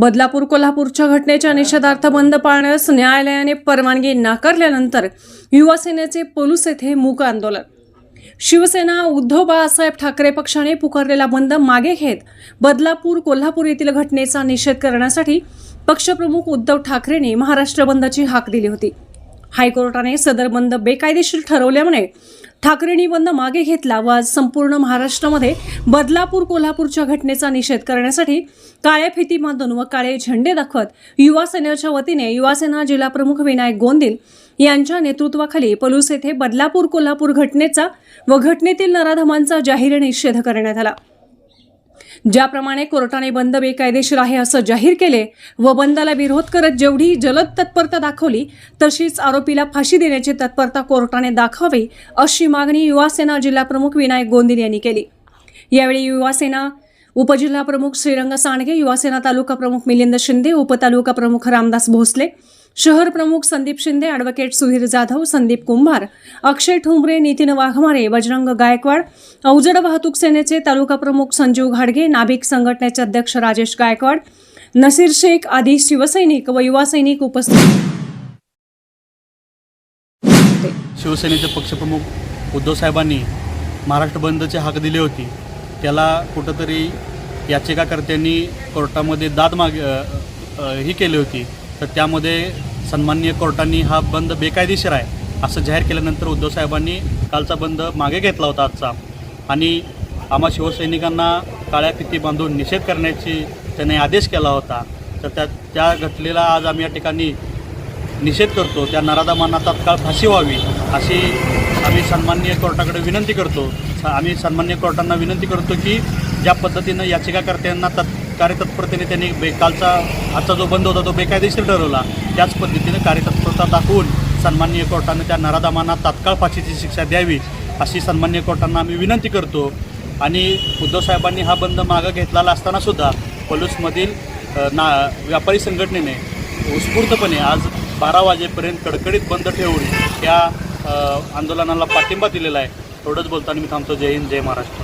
बदलापूर कोल्हापूरच्या घटनेच्या निषेधार्थ बंद पाळण्यास न्यायालयाने परवानगी नाकारल्यानंतर युवासेनेचे पोलूस येथे मूक आंदोलन. शिवसेना उद्धव बाळासाहेब ठाकरे पक्षाने पुकारलेला बंद मागे घेत बदलापूर कोल्हापूर येथील घटनेचा निषेध करण्यासाठी पक्षप्रमुख उद्धव ठाकरेंनी महाराष्ट्र बंदची हाक दिली होती. हायकोर्टाने सदर बंद बेकायदेशीर ठरवल्यामुळे ठाकरेंनी बंद मागे घेतला व आज संपूर्ण महाराष्ट्रामध्ये बदलापूर कोल्हापूरच्या घटनेचा निषेध करण्यासाठी काळ्या फिती बांधून व काळे झेंडे दाखवत युवा सेनेच्या वतीने युवासेना जिल्हाप्रमुख विनायक गोंदिल यांच्या नेतृत्वाखाली पलूस येथे बदलापूर कोल्हापूर घटनेचा व घटनेतील नराधमांचा जाहीर निषेध करण्यात आला. ज्याप्रमाणे कोर्टाने बंद बेकायदेशीर आहे असं जाहीर केले व बंदाला विरोध करत जेवढी जलद तत्परता दाखवली तशीच आरोपीला फाशी देण्याची तत्परता कोर्टाने दाखवावी अशी मागणी युवासेना जिल्हाप्रमुख विनायक गोंदिल यांनी केली. यावेळी युवासेना उपजिल्हा प्रमुख श्रीरंग सांडगे युवासेना तालुका प्रमुख मिलिंद शिंदे उपतालुका प्रमुख रामदास भोसले शहर प्रमुख संदीप शिंदे ॲडव्होकेट सुधीर जाधव संदीप कुंभार अक्षय ठुंबरे नितीन वाघमारे बजरंग गायकवाड अवजड वाहतूक सेनेचे तालुका प्रमुख संजीव घाडगे नाभिक संघटनेचे अध्यक्ष राजेश गायकवाड नसीर शेख आदी शिवसैनिक व युवा सैनिक उपस्थित शिवसेनेचे पक्षप्रमुख उद्धव साहेबांनी महाराष्ट्र बंदचे हाक दिली होती. त्याला कुठंतरी याचिकाकर्त्यांनी कोर्टामध्ये दाद माग ही केली होती. तर त्यामध्ये सन्माननीय कोर्टाने हा बंद बेकायदेशीर आहे असं जाहीर केल्यानंतर उद्धव साहेबांनी कालचा बंद मागे घेतला होता आजचा. आणि आम्हा शिवसैनिकांना काळ्या फिती बांधून निषेध करण्याची त्यांनी आदेश केला होता. तर त्या त्या घटनेला आज आम्ही या ठिकाणी निषेध करतो. त्या नराधमांना तात्काळ फाशी व्हावी अशी आम्ही सन्माननीय कोर्टाकडे विनंती करतो. स- आम्ही सन्माननीय कोर्टांना विनंती करतो की ज्या पद्धतीनं याचिकाकर्त्यांना तत् कार्यतत्परतेने त्यांनी बे कालचा आजचा जो बंद होता तो बेकायदेशीर ठरवला. त्याच पद्धतीनं कार्यतत्परता दाखवून सन्माननीय कोर्टानं त्या नराधमांना तात्काळ फाशीची शिक्षा द्यावी अशी सन्माननीय कोर्टांना आम्ही विनंती करतो. आणि उद्धवसाहेबांनी हा बंद मागं घेतलेला असतानासुद्धा पलूसमधील ना व्यापारी संघटनेने उत्स्फूर्तपणे आज बारा वाजेपर्यंत कडकडीत बंद ठेवून या आंदोलनाला पाठिंबा दिलेला आहे. एवढंच बोलताना मी थांबतो. जय हिंद जय महाराष्ट्र.